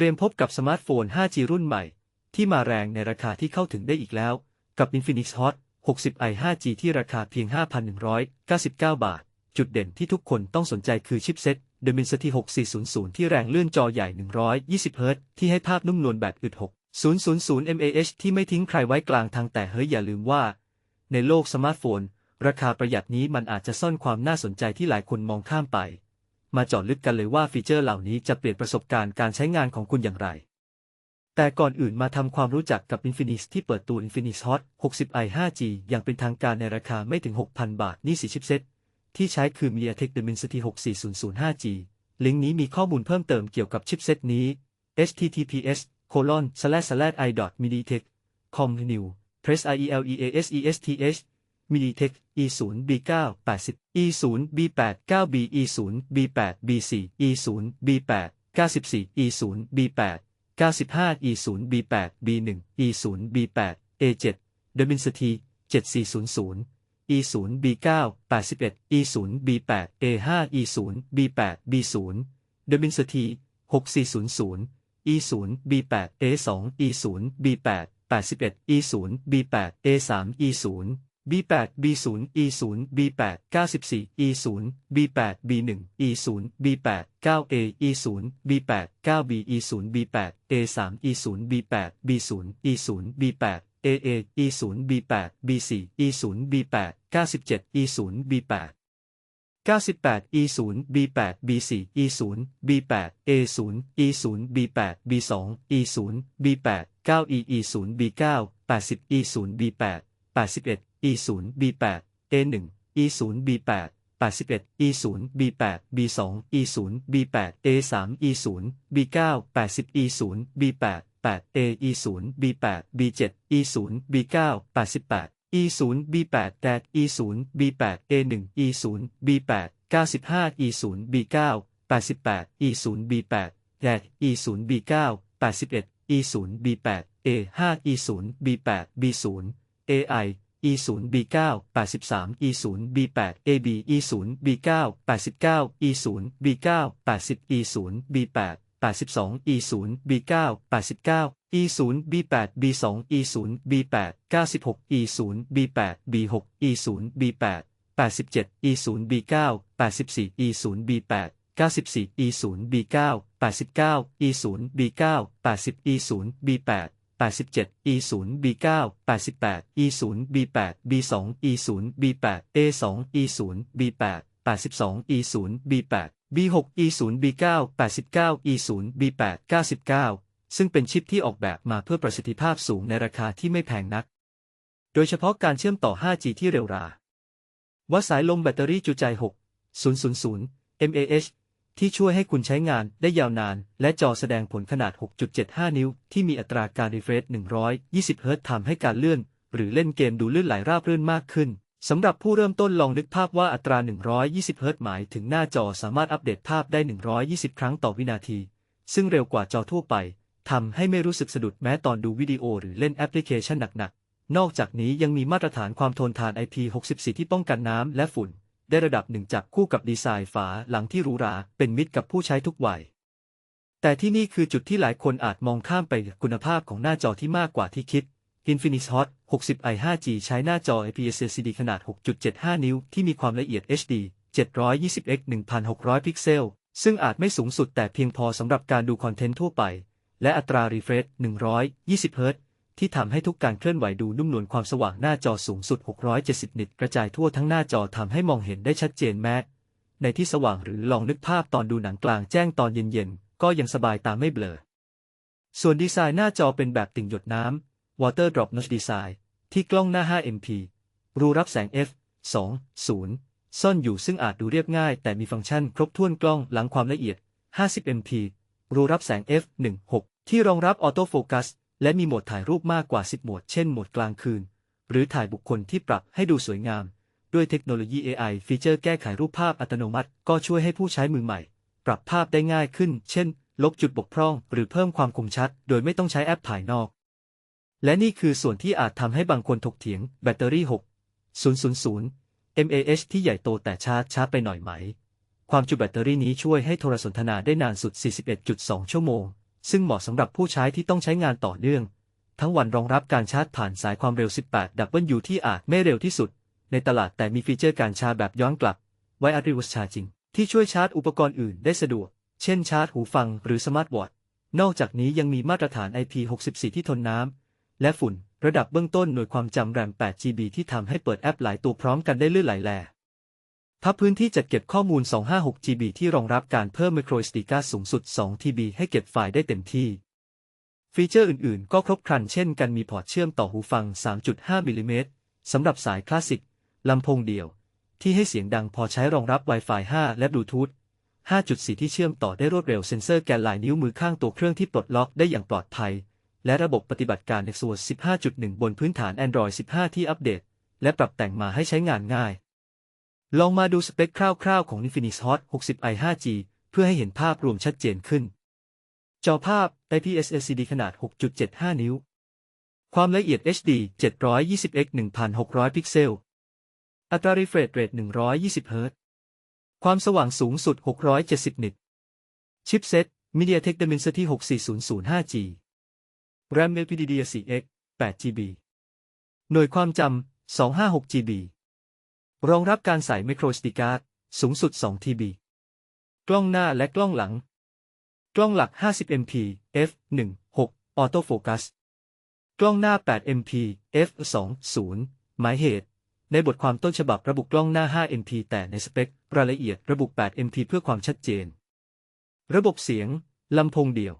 เตรียมพบกับสมาร์ทโฟน 5G รุ่นใหม่ ที่มาแรงในราคาที่เข้าถึงได้อีกแล้ว กับ Infinix Hot 60i 5G ที่ราคาเพียง 5,199 บาท จุดเด่นที่ทุกคนต้องสนใจคือชิปเซ็ต Dimensity 6400 ที่แรงเลื่อนจอใหญ่ 120 Hz ที่ให้ภาพนุ่มนวลแบบอึด 6 000 mAh ที่ไม่ทิ้งใครไว้กลางทางแต่เฮ้ยอย่าลืมว่า ในโลกสมาร์ทโฟน ราคาประหยัดนี้มันอาจจะซ่อนความน่าสนใจที่หลายคนมองข้ามไป มาเจาะลึกกันเลยว่าฟีเจอร์เหล่านี้จะเปลี่ยนประสบการณ์การใช้งานของคุณอย่างไร แต่ก่อนอื่นมาทำความรู้จักกับ Infinix ที่เปิดตัว Infinix Hot 60i 5G อย่างเป็นทางการในราคาไม่ถึง 6,000 บาท นี่สิชิปเซ็ตที่ใช้คือ MediaTek Dimensity 6400 5G ลิงก์นี้มีข้อมูลเพิ่มเติมเกี่ยวกับชิปเซ็ตนี้ https colon slash slash i mediatek com new press i e l e a s e s t h mediatek E0 B9 80 E0 B8 9 B E0 B8 B4 E0 B8 94 E0 B8 95 E0 B8 B1 E0 B8 A7 d e m i n c i t y 7400 E0 B9 81 E0 B8 A5 E0 B8 B0 d e m i n c i t y 6400 E0 B8 A2 E0 B8 81 E0 B8 A3 E0 B8 B0 E0 B8 94 E0 B8 B1 E0 B8 9A E0 B8 9B E0 B8 A3 E0 B8 B0 E0 B8 AA E0 B8 B4 E0 B8 97 E0 B8 98 E0 B8 B4 E0 B8 A0 E0 B8 B2 E0 B8 9E E0 B9 80 E0 B8 81 e 0 b 8 a 1 e 0 b 8 81 e 0 b 8 b 2 e 0 b 8 a 3 e 0 b 9 80 e 0 b 8 8 a e 0 b 8 b 7 e 0 b 9 88 e 0 b 8 8 e 0 b 8 a 1 e 0 b 8 95 e 0 b 9 88 e 0 b 8 8 e 0 b 9 81 e 0 b 8 a 5 e 0 b 8 b 0 ai e 0 b 9 83 e 0 b 8 ab e 0 b 9 89 e 0 b 9 80 e 0 b 8 82 e 0 b 9 89 e 0 b 8 b 2 e 0 b 8 96 e 0 b 8 b 6 e 0 b 8 87 e 0 b 9 84 e 0 b 8 94 e 0 b 9 89 e 0 b 9 80 e 0 b 8 87 e 0 b 9 88 e 0 b 8 b 2 e 0 b 8 a 2 e 0 b 8 82 e 0 b 8 b 6 e 0 b 9 89 e 0 b 8 99 ซึ่งเป็นชิปที่ออกแบบมาเพื่อประสิทธิภาพสูงในราคาที่ไม่แพงนัก โดยเฉพาะการเชื่อมต่อ 5G ที่เร็วราว่าสายลมแบตเตอรี่จุใจ 6 000 mAh ที่ช่วยให้คุณใช้งานได้ยาวนาน และจอแสดงผลขนาด 6.75 นิ้ว ที่มีอัตราการรีเฟรช 120 เฮิรตซ์ทำให้การเลื่อน หรือเล่นเกมดูลื่นไหลราบรื่นมากขึ้นสำหรับผู้เริ่มต้นลองนึกภาพว่าอัตรา 120 เฮิรตซ์หมายถึงหน้าจอสามารถอัปเดตภาพได้ 120 ครั้งต่อวินาที ซึ่งเร็วกว่าจอทั่วไปทำให้ไม่รู้สึกสะดุดแม้ตอนดูวิดีโอหรือเล่นแอปพลิเคชันหนักๆนอกจากนี้ยังมีมาตรฐานความทนทาน IP64 ที่ป้องกันน้ำและฝุ่น ได้ระดับหนึ่งจับคู่กับดีไซน์ฝาหลังที่หรูหราเป็นมิตรกับผู้ใช้ทุกวัย แต่ที่นี่คือจุดที่หลายคนอาจมองข้ามไปคุณภาพของหน้าจอที่มากกว่าที่คิด Infinix Hot 60i 5G ใช้หน้าจอ IPS LCD ขนาด 6.75 นิ้ว ที่มีความละเอียด HD 720x 1600 พิกเซล ซึ่งอาจไม่สูงสุดแต่เพียงพอสำหรับการดูคอนเทนต์ทั่วไป และอัตรารีเฟรช120เฮิรต ที่ทำให้ทุกการเคลื่อนไหวดูนุ่มนวลความสว่างหน้าจอสูงสุด 670 นิตกระจายทั่วทั้งหน้าจอทำให้มองเห็นได้ชัดเจนแม้ ในที่สว่างหรือลองนึกภาพตอนดูหนังกลางแจ้งตอนเย็นๆ ก็ยังสบายตาไม่เบลอ ส่วนดีไซน์หน้าจอเป็นแบบติ่งหยดน้ำ Water Drop Notch Design ที่กล้องหน้า 5MP รูรับแสง f 2 0 ซ่อนอยู่ซึ่งอาจดูเรียบง่าย แต่มีฟังก์ชันครบถ้วนกล้องหลังความละเอียด 50MP รูรับแสง f 1 6ที่รองรับออโต้โฟกัส และมีโหมดถ่ายรูปมากกว่า 10 โหมด เช่น โหมดกลางคืน หรือถ่ายบุคคลที่ปรับให้ดูสวยงาม ด้วยเทคโนโลยี AI ฟีเจอร์แก้ไขรูปภาพอัตโนมัติ ก็ช่วยให้ผู้ใช้มือใหม่ ปรับภาพได้ง่ายขึ้น เช่น ลบจุดบกพร่อง หรือเพิ่มความคมชัด โดยไม่ต้องใช้แอปภายนอก และนี่คือส่วนที่อาจทำให้บางคนถกเถียง แบตเตอรี่ 6 000 mAh ที่ใหญ่โตแต่ชาร์จช้าไปหน่อยไหม ความจุแบตเตอรี่นี้ช่วยให้โทรสนทนาได้นานสุด 41.2 ชั่วโมง ซึ่งเหมาะสำหรับผู้ใช้ที่ต้องใช้งานต่อเนื่อง ทั้งวันรองรับการชาร์จผ่านสายความเร็ว 18 W ที่อาจไม่เร็วที่สุด ในตลาดแต่มีฟีเจอร์การชาร์จแบบย้อนกลับ Wireless Charging ที่ช่วยชาร์จอุปกรณ์อื่นได้สะดวก เช่นชาร์จหูฟังหรือสมาร์ทวอทนอกจากนี้ยังมีมาตรฐาน IP64 ที่ทนน้ำและฝุ่น ระดับเบื้องต้นหน่วยความจำแรม 8GB ที่ทำให้เปิดแอปหลายตัวพร้อมกันได้ลื่นไหลแล พับพื้นที่จัดเก็บข้อมูล 256GB ที่รองรับการเพิ่ม microSD card สูงสุด 2TB ให้เก็บไฟล์ได้เต็มที่ ฟีเจอร์อื่นๆ ก็ครบครันเช่นกันมีพอร์ตเชื่อมต่อหูฟัง 3.5 มิลลิเมตรสำหรับสายคลาสสิกลำโพงเดี่ยว ที่ให้เสียงดังพอใช้รองรับ Wi-Fi 5 และบลูทูธ5.4 ที่เชื่อมต่อได้รวดเร็วเซ็นเซอร์แกนลายนิ้วมือข้างตัวเครื่องที่ปลดล็อกได้อย่างปลอดภัย และระบบปฏิบัติการ Nexus 15.1 บนพื้นฐาน Android 15 ที่อัปเดต และปรับแต่งมาให้ใช้งานง่าย ลองมาดูสเปคคร่าวๆของ Infinix Hot 60i 5G เพื่อให้เห็นภาพรวมชัดเจนขึ้น จอภาพ IPS LCD ขนาด 6.75 นิ้ว ความละเอียด HD 720x 1600 พิกเซล อัตรา refresh rate 120 Hz ความสว่างสูงสุด 670 นิต ชิปเซ็ต MediaTek Dimensity 6400 5G RAM LPDDR4X 8GB หน่วยความจำ 256GB รองรับการใส่ microSD card สูงสุด 2TB กล้องหน้าและกล้องหลัง กล้องหลัก 50MP f 1 6 Auto Focus กล้องหน้า 8MP f 2 0หมายเหตุ ในบทความต้นฉบับระบุกล้องหน้า 5MP แต่ในสเปค รายละเอียดระบุ 8MP เพื่อความชัดเจน ระบบเสียง ลำโพงเดี่ยว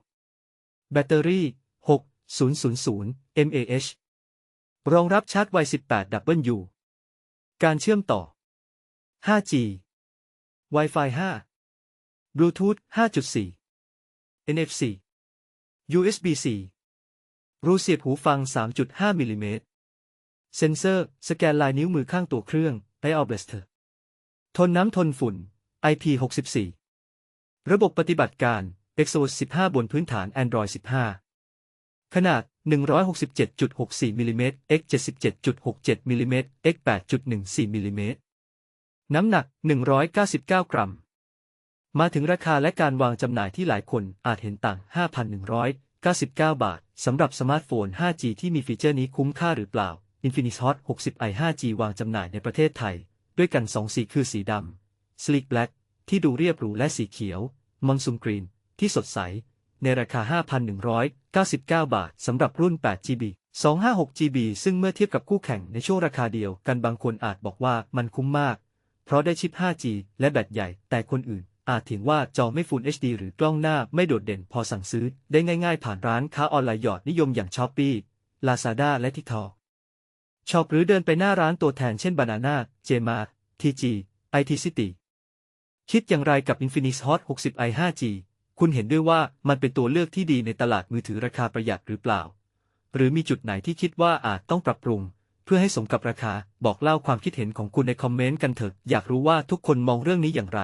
แบตเตอรี่ 6000 mAh รองรับชาร์จไว 18W การเชื่อมต่อ 5G Wi-Fi 5 Bluetooth 5.4 NFC USB-C รูเสียบหูฟัง 3.5มิลลิเมตร เซนเซอร์ สแกนลายนิ้วมือข้างตัวเครื่อง i o b l a s t e r ทนน้ำทนฝุ่น IP64 ระบบปฏิบัติการ Exos 15 บนพื้นฐาน Android 15 ขนาด 167.64มิลลิเมตร x 77.67มิลลิเมตร x 8.14มิลลิเมตร น้ำหนัก 199 กรัม มาถึงราคาและการวางจำหน่ายที่หลายคนอาจเห็นต่าง 5,199 บาท สำหรับสมาร์ทโฟน 5G ที่มีฟีเจอร์นี้คุ้มค่าหรือเปล่า Infinix Hot 60i 5G วางจำหน่ายในประเทศไทย ด้วยกัน 2 สีคือสีดำ Sleek Black ที่ดูเรียบหรูและสีเขียว Monsoon Green ที่สดใส ในราคา 5,199 บาทสำหรับรุ่น 8GB 256GB ซึ่งเมื่อเทียบกับคู่แข่งในช่วงราคาเดียวกันบางคนอาจบอกว่ามันคุ้มมาก เพราะได้ชิป 5G และแบตใหญ่ แต่คนอื่นอาจถียงว่าจอไม่ Full HD หรือกล้องหน้าไม่โดดเด่นพอสั่งซื้อ ได้ง่ายๆ ผ่านร้านค้าออนไลน์ยอดนิยมอย่าง Shopee Lazada และ TikTok ชอปหรือเดินไปหน้าร้านตัวแทนเช่น Banana, Jma, TG, IT City คิดอย่างไรกับ Infinix Hot 60i 5G คุณเห็นด้วยว่ามันเป็นตัวเลือกที่ดีในตลาดมือถือราคาประหยัดหรือเปล่า หรือมีจุดไหนที่คิดว่าอาจต้องปรับปรุง เพื่อให้สมกับราคา บอกเล่าความคิดเห็นของคุณในคอมเมนต์กันเถอะ อยากรู้ว่าทุกคนมองเรื่องนี้อย่างไร